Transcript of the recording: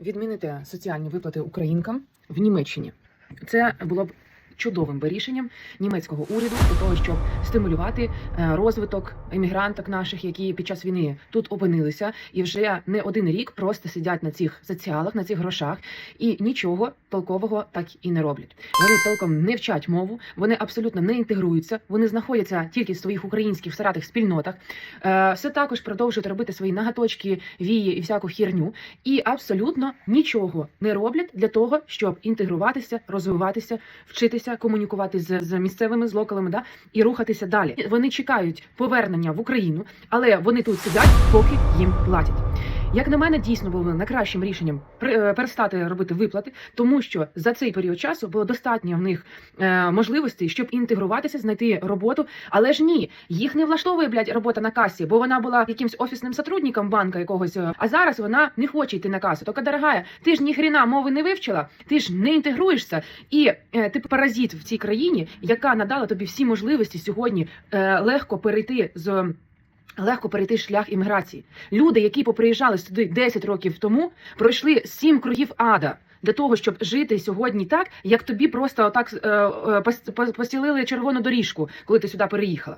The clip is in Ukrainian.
відмінити соціальні виплати українкам в Німеччині. Це було б чудовим би рішенням німецького уряду для того, щоб стимулювати е, розвиток емігранток наших, які під час війни тут опинилися, і вже не один рік просто сидять на цих соціалах, на цих грошах, і нічого толкового так і не роблять. Вони толком не вчать мову, вони абсолютно не інтегруються, вони знаходяться тільки в своїх українських старатих спільнотах. Е, все також продовжують робити свої нагаточки, вії і всяку хірню, і абсолютно нічого не роблять для того, щоб інтегруватися, розвиватися, вчитися, комунікувати з, з місцевими з локалами, да і рухатися далі. Вони чекають повернення в Україну, але вони тут сидять, поки їм платять. Як на мене, дійсно було найкращим рішенням е, перестати робити виплати, тому що за цей період часу було достатньо в них е, можливостей, щоб інтегруватися, знайти роботу. Але ж ні, їх не влаштовує блядь, робота на касі, бо вона була якимсь офісним сотрудником банка якогось. е, А зараз вона не хоче йти на касу. Тільки, дорогая, ти ж ніхрена мови не вивчила, ти ж не інтегруєшся, і ти паразит в цій країні, яка надала тобі всі можливості сьогодні легко перейти з. Легко перейти шлях імміграції. Люди, які поприїжджали сюди 10 років тому, пройшли сім кругів ада для того, щоб жити сьогодні так, як тобі просто отак е, е, пос- пос- постілили червону доріжку, коли ти сюди переїхала.